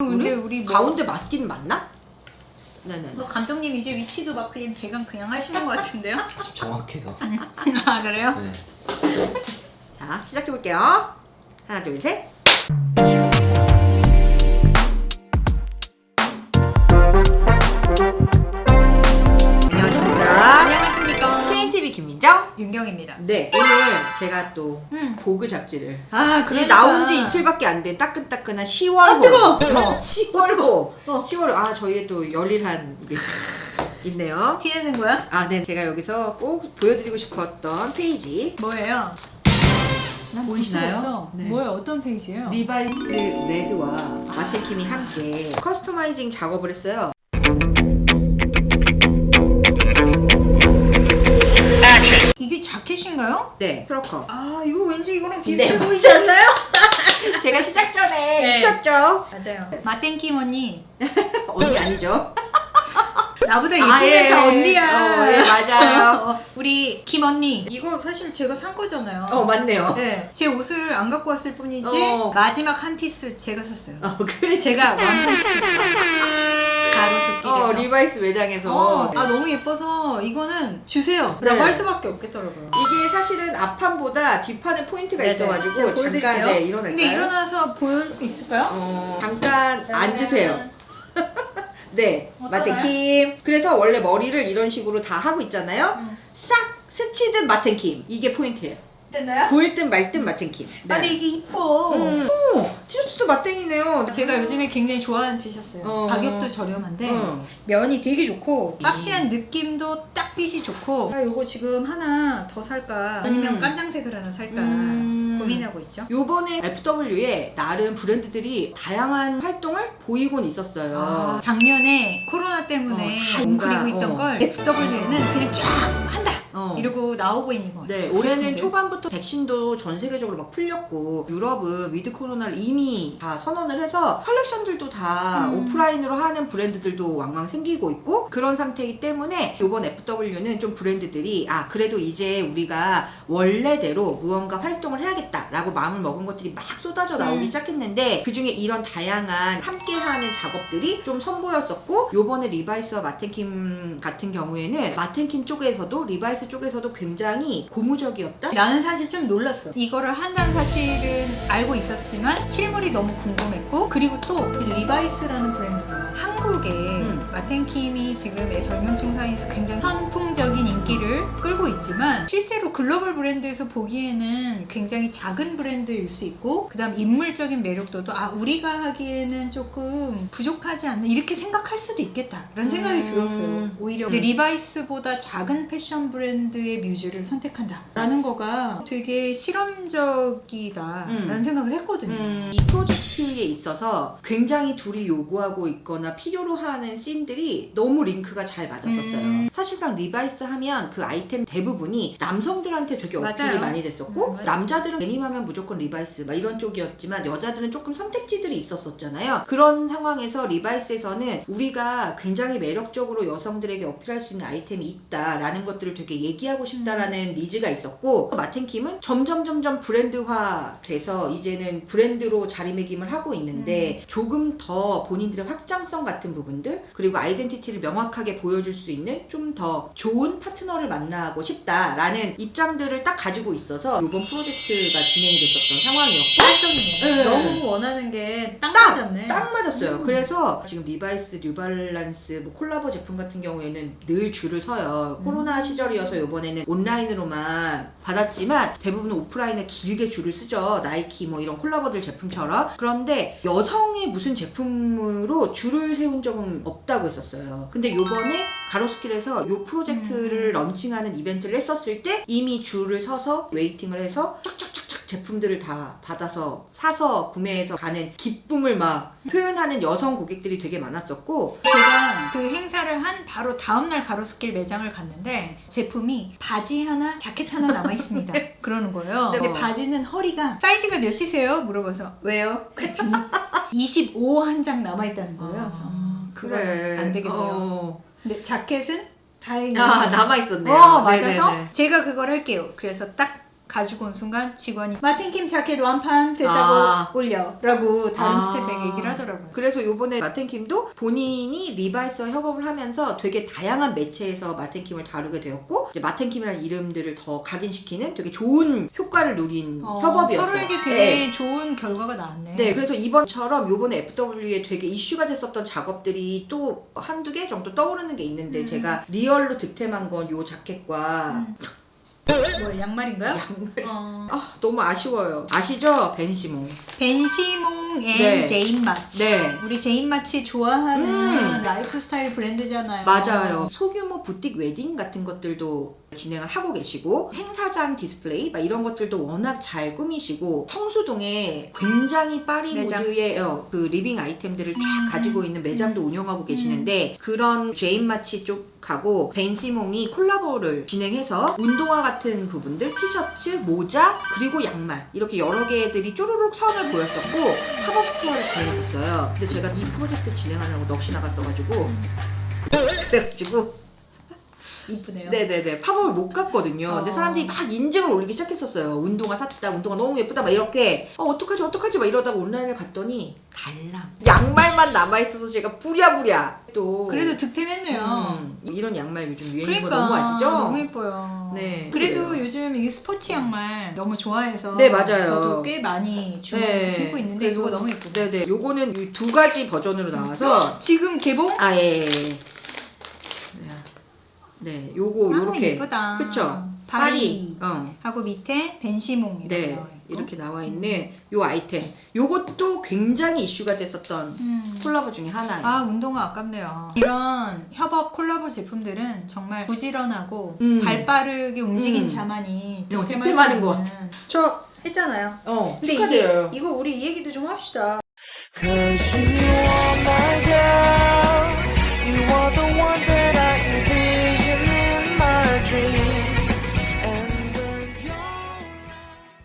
근데 우리 뭐, 가운데 맞긴 맞나? 네네. 뭐 감독님 이제 위치도 막 그냥 대강 그냥 하시는 것 같은데요? 정확해요. 아 그래요? 네. 자 시작해 볼게요. 하나 둘 셋. 안녕하십니까. 안녕하십니까? KTV 김민정. 윤경입니다. 네 오늘 제가 또 음. 보그 잡지를 아 이게 나온 지 이틀밖에 안 된 따끈따끈한 10월 아, 뜨거워! 어, 10월고 어. 10월 아 저희의 또 열일한 이게 있네요. 티내는 거야? 아, 네. 제가 여기서 꼭 보여드리고 싶었던 페이지. 뭐예요? 난 보이시나요? 네. 뭐야 어떤 페이지예요? 리바이스 레드와 마테킴이 함께 커스터마이징 작업을 했어요. 자켓인가요? 네, 트러커. 아 이거 왠지 이거랑 비슷해 네, 보이지 않나요? 제가 시작 전에 네. 입혔죠. 맞아요. 마땡김 언니 언니 아니죠? 나보다 아, 다 예. 언니야. 어, 예, 맞아요. 어, 우리 김 언니 이거 사실 제가 산 거잖아요. 어, 맞네요. 네, 제 옷을 안 갖고 왔을 뿐이지 어. 마지막 한 피스 제가 샀어요. 어, 그래. 제가 완판시켰어요. 가로수길에서. 어, 리바이스 매장에서. 어, 네. 아 너무 예뻐서 이거는 주세요. 네. 라고 할 수밖에 없겠더라고요. 이게 사실은 앞판보다 뒷판에 포인트가 네네. 제가 있어가지고 보여드릴게요. 잠깐 네, 일어날까요? 근데 일어나서 보여줄 수 있을까요? 어, 잠깐 앉으세요. 네, 어떠나요? 마텐킴. 그래서 원래 머리를 이런 식으로 다 하고 있잖아요. 음. 싹 스치듯 마텐킴. 이게 포인트예요. 됐나요? 보일 듯 말 듯 마텐킴. 아, 근데 이게 이뻐. 음. 오, 티셔츠도 마땡이네요. 제가 요즘에 굉장히 좋아하는 티셔츠예요. 어. 가격도 저렴한데 응. 면이 되게 좋고 음. 박시한 느낌도 딱 핏이 좋고 아 요거 지금 하나 더 살까 아니면 음. 깜장색을 하나 살까 음. 고민하고 있죠. 요번에 FW에 나름 브랜드들이 다양한 활동을 보이곤 있었어요. 아, 작년에 코로나 때문에 어, 다 뭔가, 웅크리고 있던 어. 걸 FW에는 그냥 쫙 한다 어. 이러고 나오고 있는 거예요. 네, 올해는 제품들. 초반부터 백신도 전 세계적으로 막 풀렸고 유럽은 위드 코로나를 이미 다 선언을 해서 컬렉션들도 다 음. 오프라인으로 하는 브랜드들도 왕왕 생기고 있고 그런 상태이기 때문에 이번 FW는 좀 브랜드들이 아 그래도 이제 우리가 원래대로 무언가 활동을 해야겠다라고 마음을 먹은 것들이 막 쏟아져 나오기 음. 시작했는데 그중에 이런 다양한 함께하는 작업들이 좀 선보였었고 요번에 리바이스와 마텐킴 같은 경우에는 마텐킴 쪽에서도 리바이스 쪽에서도 굉장히 고무적이었다. 나는 사실 좀 놀랐어. 이거를 한다는 사실은 알고 있었지만 실물이 너무 궁금했고 그리고 또이 리바이스라는 브랜드가 한국에 음. 마텐킴이 지금의 젊은층 사이에서 굉장히 선풍적인 인기를 끌고 있지만 실제로 글로벌 브랜드에서 보기에는 굉장히 작은 브랜드일 수 있고 그다음 인물적인 매력도도 아 우리가 하기에는 조금 부족하지 않나 이렇게 생각할 수도 있겠다라는 생각이 음. 들었어요. 오히려 근데 리바이스보다 작은 패션 브랜드 의 뮤즈를 선택한다라는 거가 되게 실험적이다라는 음. 생각을 했거든요. 음, 이 프로젝트에 있어서 굉장히 둘이 요구하고 있거나 필요로 하는 씬들이 너무 링크가 잘 맞았었어요. 음. 사실상 리바이스 하면 그 아이템 대부분이 남성들한테 되게 어필이 맞아요. 많이 됐었고 음. 남자들은 데님하면 무조건 리바이스 막 이런 쪽이었지만 여자들은 조금 선택지들이 있었었잖아요. 그런 상황에서 리바이스에서는 우리가 굉장히 매력적으로 여성들에게 어필할 수 있는 아이템이 있다라는 것들을 되게 얘기하고 싶다라는 니즈가 있었고 마텐킴은 점점 점점 브랜드화 돼서 이제는 브랜드로 자리매김을 하고 있는데 조금 더 본인들의 확장성 같은 부분들 그리고 아이덴티티를 명확하게 보여줄 수 있는 좀 더 좋은 파트너를 만나고 싶다라는 입장들을 딱 가지고 있어서 이번 프로젝트가 진행이 됐었던 상황이었고. 네. 너무 원하는 게딱 딱! 맞았네. 딱 맞았어요. 음. 그래서 지금 리바이스, 뉴발란스, 뭐 콜라보 제품 같은 경우에는 늘 줄을 서요. 음. 코로나 시절이어서 이번에는 온라인으로만 받았지만 대부분 오프라인에 길게 줄을 쓰죠. 나이키 뭐 이런 콜라보들 제품처럼. 그런데 여성의 무슨 제품으로 줄을 세운 적은 없다고 했었어요. 근데 요번에 가로수길에서 요 프로젝트를 음. 런칭하는 이벤트를 했었을 때 이미 줄을 서서 웨이팅을 해서 쫙쫙쫙쫙 제품들을 다 받아서 사서 구매해서 가는 기쁨을 막 표현하는 여성 고객들이 되게 많았었고 제가 그 행사를 한 바로 다음날 가로수길 매장을 갔는데 제품이 바지 하나, 자켓 하나 남아 있습니다. 그러는 거예요. 근데 어. 바지는 허리가 사이즈가 몇이세요? 물어봐서 왜요? 그랬더니 25 한 장 남아 있다는 거예요. 그래서 음, 그래 안 되겠네요. 어. 근데 자켓은 다행히 아 남아 있었네요. 어 맞아서 제가 그걸 할게요. 그래서 딱 가지고 온 순간 직원이 마틴킴 자켓 완판 됐다고 아. 올려라고 다른 아. 스텝에게 얘기를 하더라고요. 그래서 요번에 마텐킴도 본인이 리바이스와 협업을 하면서 되게 다양한 매체에서 마텐킴을 다루게 되었고 이제 마텐킴이라는 이름들을 더 각인시키는 되게 좋은 효과를 누린 어, 협업이었어요. 서로에게 되게 네. 좋은 결과가 나왔네. 네, 그래서 이번처럼 요번에 FW에 되게 이슈가 됐었던 작업들이 또 한두 개 정도 떠오르는 게 있는데 음. 제가 리얼로 득템한 건 요 자켓과 음. 뭐 양말인가요? 양말. 어, 아, 너무 아쉬워요. 아시죠? 벤시모. 벤시몽 앤 네. 제인 마치. 네. 우리 제인 마치 좋아하는 음. 라이프 스타일 브랜드잖아요. 맞아요. 소규모 부틱 웨딩 같은 것들도 진행을 하고 계시고 행사장 디스플레이 막 이런 것들도 워낙 잘 꾸미시고 성수동에 굉장히 파리 매장. 무드의 어, 그 리빙 아이템들을 쫙 음. 가지고 있는 매장도 운영하고 계시는데 그런 제인 마치 쪽 하고 벤시몽이 콜라보를 진행해서 운동화 같은 부분들 티셔츠, 모자 그리고 양말 이렇게 여러 개들이 쪼르륵 선을 보였었고 팝업 스토어를 진행했었어요. 근데 제가 이 프로젝트 진행하려고 넋이 나갔어가지고 그래가지고 이쁘네요. 네네네 팝업을 못 갔거든요. 근데 어. 사람들이 막 인증을 올리기 시작했었어요. 운동화 샀다, 운동화 너무 예쁘다, 막 이렇게 어 어떡하지 어떡하지 막 이러다가 온라인을 갔더니 달랑 양말만 남아 있어서 제가 부랴부랴 또 그래도 득템했네요. 음, 이런 양말 요즘 유행인 거 그러니까 너무 아시죠? 너무 예뻐요. 네, 그래도 그래요. 요즘 이게 스포츠 양말 너무 좋아해서 네, 맞아요. 저도 꽤 많이 주문해서 네, 신고 있는데 그래서- 이거 너무 예쁘고. 네네 요거는 이두 가지 버전으로 나와서 지금 개봉? 아 예. 예. 네, 요거 아, 요렇게 예쁘다. 그쵸? 파리. 어. 하고 밑에 벤시몽 이렇게 네, 나와 있고. 이렇게 나와 있는 요 아이템. 요것도 굉장히 이슈가 됐었던 음. 콜라보 중에 하나예요. 아 운동화 아깝네요. 이런 협업 콜라보 제품들은 정말 부지런하고 음. 발빠르게 움직인 음. 자만이 어, 득템할 득템하는 수것 있는. 저 했잖아요. 어, 근데 축하드려요. 이게, 이거 우리 이 얘기도 좀 합시다. Cause you are